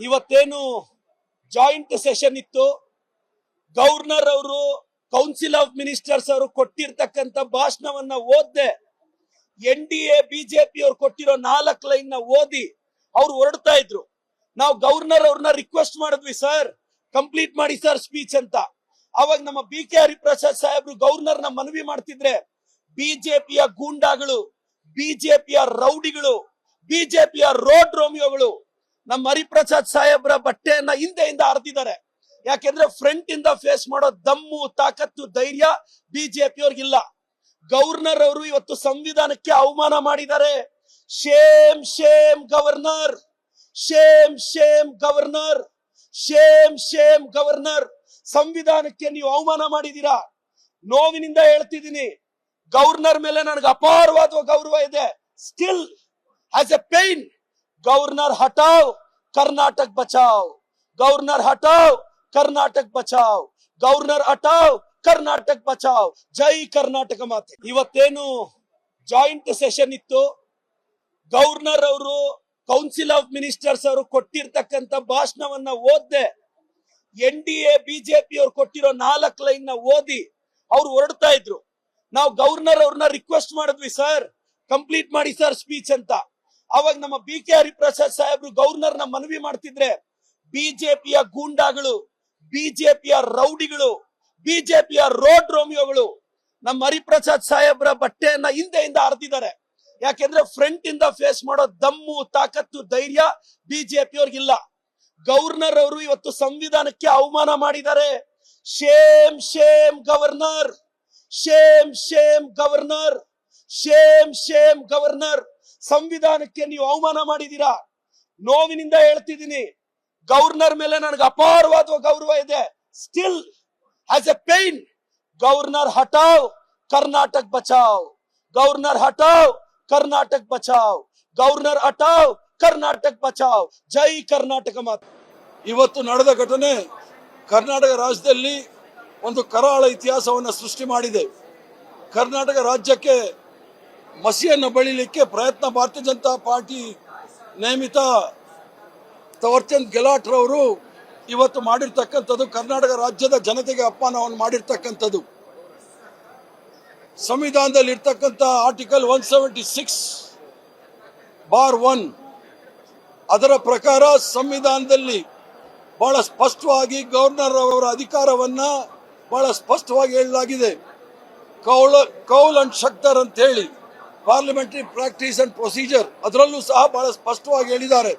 ಇವತ್ತೇನು joint session ಇತ್ತು. Governor ಅವರು ಕೌನ್ಸಿಲ್ ಆಫ್ ಮಿನಿಸ್ಟರ್ಸ್ ಅವರು ಕೊಟ್ಟಿರ್ತಕ್ಕಂಥ ಭಾಷಣವನ್ನ ಓದ್ದೆ. ಎನ್ ಡಿ ಎ ಬಿಜೆಪಿ ಅವ್ರು ಕೊಟ್ಟಿರೋ ನಾಲ್ಕು ಲೈನ್ನ ಓದಿ ಅವ್ರು ಹೊರಡ್ತಾ ಇದ್ರು. ನಾವು ಗವರ್ನರ್ ಅವ್ರನ್ನ ರಿಕ್ವೆಸ್ಟ್ ಮಾಡಿದ್ವಿ, ಸರ್ ಕಂಪ್ಲೀಟ್ ಮಾಡಿ ಸರ್ ಸ್ಪೀಚ್ ಅಂತ. ಅವಾಗ ನಮ್ಮ ಬಿ ಕೆ ಹರಿಪ್ರಸಾದ್ ಸಾಹೇಬ್ರು ಗವರ್ನರ್ನ ಮನವಿ ಮಾಡ್ತಿದ್ರೆ ಬಿಜೆಪಿಯ ಗೂಂಡಾಗಳು ಬಿಜೆಪಿಯ ರೌಡಿಗಳು ಬಿಜೆಪಿಯ ರೋಡ್ ರೋಮಿಯೋಗಳು ನಮ್ಮ ಹರಿಪ್ರಸಾದ್ ಸಾಹೇಬ್ರ ಬಟ್ಟೆಯನ್ನ ಹಿಂದೆಯಿಂದ ಹರಿದಿದ್ದಾರೆ ಯಾಕೆಂದ್ರೆ ಫ್ರಂಟ್ ಇಂದ ಫೇಸ್ ಮಾಡೋ ದಮ್ಮು, ತಾಕತ್ತು, ಧೈರ್ಯ ಬಿಜೆಪಿ ಅವ್ರಿಗಿಲ್ಲ ಗವರ್ನರ್ ಅವರು ಇವತ್ತು ಸಂವಿಧಾನಕ್ಕೆ ಅವಮಾನ ಮಾಡಿದ್ದಾರೆ. Shame shame governor shame shame governor shame shame governor ಸಂವಿಧಾನಕ್ಕೆ ನೀವು ಅವಮಾನ ಮಾಡಿದೀರಾ ನೋವಿನಿಂದ ಹೇಳ್ತಿದ್ದೀನಿ. ಗವರ್ನರ್ ಮೇಲೆ ನನಗೆ ಅಪಾರವಾದ ಗೌರವ ಇದೆ. Still as a pain governor ಹಟಾವ್, Karnataka ಬಚಾವ್. ಗವರ್ನರ್ ಹಟಾವ್, ಕರ್ನಾಟಕ ಬಚಾವ್. ಗವರ್ನರ್ ಹಟಾವ್, ಕರ್ನಾಟಕ ಬಚಾವ್. ಜೈ ಕರ್ನಾಟಕ ಮಾತೆ. ಇವತ್ತೇನು ಜಾಯಿಂಟ್ ಸೆಷನ್ ಇತ್ತು. ಗವರ್ನರ್ ಅವರು, ಕೌನ್ಸಿಲ್ ಆಫ್ ಮಿನಿಸ್ಟರ್ಸ್ ಅವರು ಕೊಟ್ಟಿರ್ತಕ್ಕಂಥ ಭಾಷಣವನ್ನ ಓದ್ದೆ. ಎನ್ ಡಿ ಎ ಬಿಜೆಪಿ ಅವ್ರು ಕೊಟ್ಟಿರೋ ನಾಲ್ಕು ಲೈನ್ನ ಓದಿ ಅವ್ರು ಹೊರಡ್ತಾ ಇದ್ರು. ನಾವು ಗವರ್ನರ್ ಅವ್ರನ್ನ ರಿಕ್ವೆಸ್ಟ್ ಮಾಡಿದ್ವಿ, ಸರ್ ಕಂಪ್ಲೀಟ್ ಮಾಡಿ ಸರ್ ಸ್ಪೀಚ್ ಅಂತ. ಅವಾಗ ನಮ್ಮ ಬಿ ಕೆ ಹರಿಪ್ರಸಾದ್ ಸಾಹೇಬ್ರು ಗವರ್ನರ್ನ ಮನವಿ ಮಾಡ್ತಿದ್ರೆ ಬಿಜೆಪಿಯ ಗೂಂಡಾಗಳು ಬಿಜೆಪಿಯ ರೌಡಿಗಳು ಬಿಜೆಪಿಯ ರೋಡ್ ರೋಮಿಯೋಗಳು ನಮ್ಮ ಹರಿಪ್ರಸಾದ್ ಸಾಹೇಬ್ರ ಬಟ್ಟೆಯನ್ನ ಹಿಂದೆಯಿಂದ ಹರಿದಿದ್ದಾರೆ. ಯಾಕೆಂದ್ರೆ ಫ್ರಂಟ್ ಇಂದ ಫೇಸ್ ಮಾಡೋ ದಮ್ಮು, ತಾಕತ್ತು, ಧೈರ್ಯ ಬಿಜೆಪಿ ಅವ್ರಿಗಿಲ್ಲ. ಗವರ್ನರ್ ಅವರು ಇವತ್ತು ಸಂವಿಧಾನಕ್ಕೆ ಅವಮಾನ ಮಾಡಿದ್ದಾರೆ. Shame shame governor, shame shame governor, shame shame governor. ಸಂವಿಧಾನಕ್ಕೆ ನೀವು ಅವಮಾನ ಮಾಡಿದೀರಾ ನೋವಿನಿಂದ ಹೇಳ್ತಿದ್ದೀನಿ. ಗವರ್ನರ್ ಮೇಲೆ ನನಗೆ ಅಪಾರವಾದ ಗೌರವ ಇದೆ. Still as a pain governor ಹಟಾವ್ Karnataka ಬಚಾವ್. ಗವರ್ನರ್ ಹಟಾವ್ ಕರ್ನಾಟಕ ಬಚಾವ್. ಗವರ್ನರ್ ಹಟಾವ್ ಕರ್ನಾಟಕ ಬಚಾವ್. ಜೈ ಕರ್ನಾಟಕ ಮಾತು. ಇವತ್ತು ನಡೆದ ಘಟನೆ ಕರ್ನಾಟಕ ರಾಜ್ಯದಲ್ಲಿ ಒಂದು ಕರಾಳ ಇತಿಹಾಸವನ್ನು ಸೃಷ್ಟಿ ಮಾಡಿದೆ. ಕರ್ನಾಟಕ ರಾಜ್ಯಕ್ಕೆ ಮಸಿಯನ್ನು ಬಳಿಲಿಕ್ಕೆ ಪ್ರಯತ್ನ ಭಾರತೀಯ ಜನತಾ ಪಾರ್ಟಿ ನೇಮಿತ ತವರ್ಚಂದ್ ಗೆಲಾಟ್ ರವರು ಇವತ್ತು ಮಾಡಿರ್ತಕ್ಕಂಥದ್ದು ಕರ್ನಾಟಕ ರಾಜ್ಯದ ಜನತೆಗೆ ಅಪಮಾನವನ್ನು ಮಾಡಿರ್ತಕ್ಕಂಥದ್ದು. ಸಂವಿಧಾನದಲ್ಲಿ ಇರ್ತಕ್ಕಂಥ article one seventy six bar one ಅದರ ಪ್ರಕಾರ ಸಂವಿಧಾನದಲ್ಲಿ ಬಹಳ ಸ್ಪಷ್ಟವಾಗಿ ಗವರ್ನರ್ ಅವರ ಅಧಿಕಾರವನ್ನ ಬಹಳ ಸ್ಪಷ್ಟವಾಗಿ ಹೇಳಲಾಗಿದೆ. ಕೌಲ ಕೌಲ್ ಅಂಡ್ ಶಕ್ತರ್ ಅಂತ ಹೇಳಿ ಪಾರ್ಲಿಮೆಂಟರಿ ಪ್ರಾಕ್ಟೀಸ್ ಅಂಡ್ ಪ್ರೊಸೀಜರ್ ಅದರಲ್ಲೂ ಸಹ ಬಹಳ ಸ್ಪಷ್ಟವಾಗಿ ಹೇಳಿದ್ದಾರೆ.